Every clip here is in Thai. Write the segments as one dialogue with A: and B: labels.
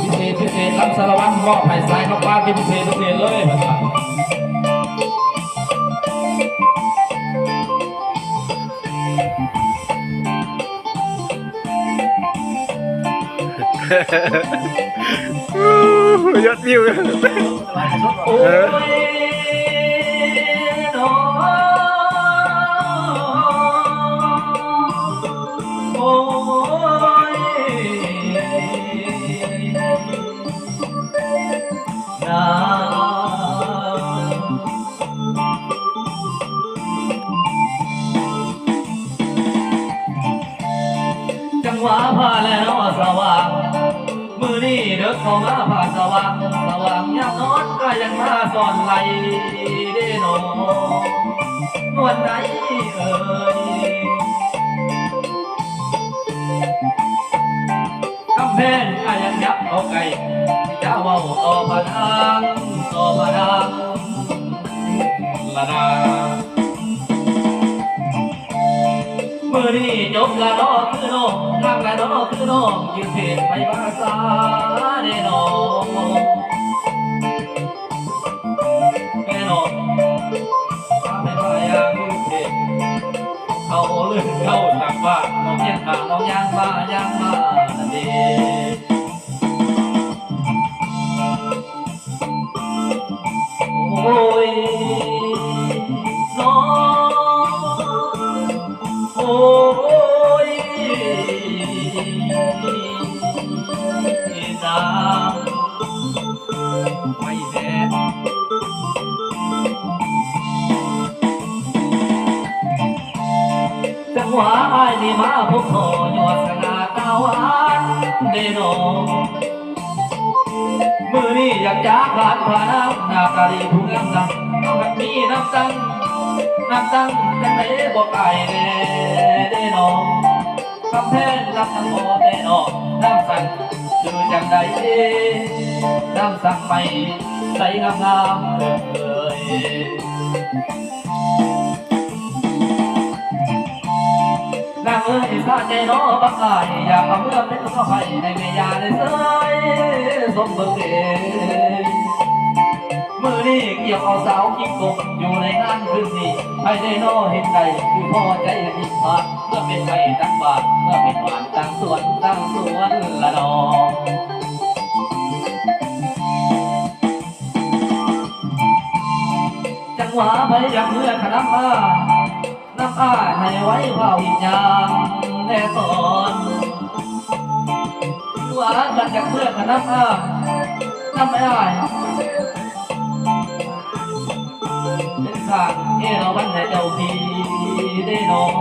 A: พิเศษพิเศษรับสารวัตรมอบให้สายข้าวปลาเป็นพิเศษพิเศษเลยภาษา
B: ยอดวิว
A: โอ้ย นี่เด็กข้ามาผาสว่างสว่างยามนอนก็ยังมาสอนไหลเด้นอนวลไหนเอ่ยกำแพงก็ยังยับเอาไก่จะเว่าต่อพะนังต่อพะนังละนา อนี่จบละเนอคือน้องนั่งละเนอคือน้องยืนเพจไปภาษาแน่นอนแน่นอนถ้าไม่พายางยืนเพจเขาเลื่อนเข้าจากบ้าน้องยังขาน้องยางมายางมาเดโอ้ น้ำไม่แน่จังหวะนี่มาพบขอยอดสง่าตาหวานเดโนมือนี่อยากจะขาดพาน้ำหน้ากะดีผู้งามสังมันมีน้ำสังน้ำตั้งจังไหนบอกไก่แน่เด้น้องคำแพงรับทั้งหมดแน่นอนน้ำสั่ง คือจังใดน้ำสั่งไปใส่งามงามๆเลยนางเอ้ยข้าใจน้อบักอายอยากเอาเมื่อเป็นข้าให้ให้แม่ยาได้เสยสมเบิ่งเมือนี่เกี่ยวเอาสาวกิ๊กกบอยู่ในงานคืนนี้ให้ได้น้อเห็นใจคือพ่อใจผิดพลาดเมื่อเป็นไก่ตั้งบาทเมื่อเป็นหวานตั้งสวนตั้งสวน จัวะไปยังเมื่อขน้ำมาน้ำอ้าให้ไว้เผาหินยางแน่ตอนหวานกันจากเมื่อขน้ำมาน้ำอ้าเป็นข้างเอราวันให้เจ้าพี่ได้นอง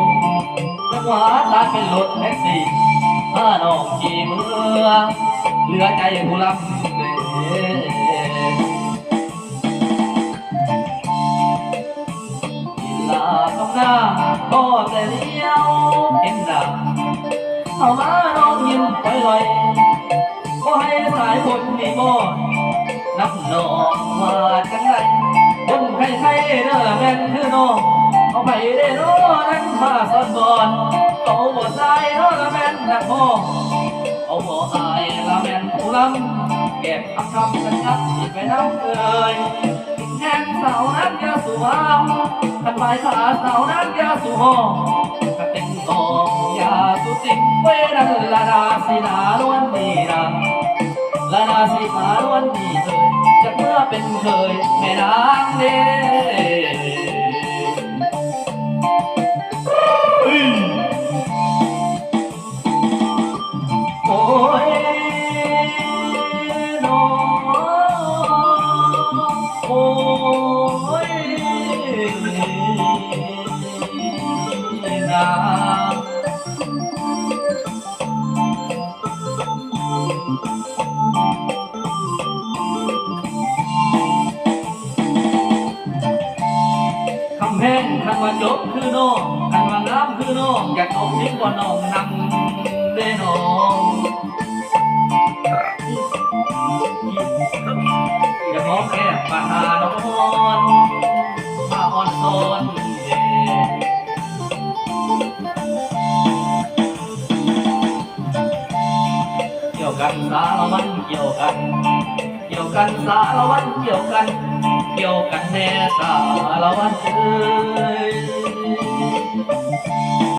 A: จังหวะลานเป็นรถแท็กซี่พาน้องขี่เมือเหลือใจผู้รับเลย กินลาคำหน้าก็แต่เลี้ยวเห็นหน้าเอามานองยิ้มไปลอยก็ให้สายคนนี่บ่นับนองว่าจังไรคนใครใครเด้อแม่นคือน้องเอาไปได้น้อนั้นมาสอนบอนเอาบ่ใส่น้อละแม่นนักพ่อเอาบ่อายละแม่นผู้ล้ำเก็บคำคำกันนับไปน้ำเอ่ย แทงเสานั้นยาสู่หามขันไปขาเสานั้นยาสู่องกระเต็งกองยาสุสิงเวรันละนาสินาล้วนดีนะละนาสินาล้วนดีเลยจะเมื่อเป็นเคยแม่นางเด้ ว่าจบคือน้องคันว่างามคือน้องอยากเอาทิ้งบ่น้องนั่งเด้น้องอยามองแค่ปาหานอนมาอ่อนซอนเด้คกันสารวันเกี่ยวกัน กันสารวัตรเกี่ยวกันเกี่ยวกันแน่สารวัตรเอ้ย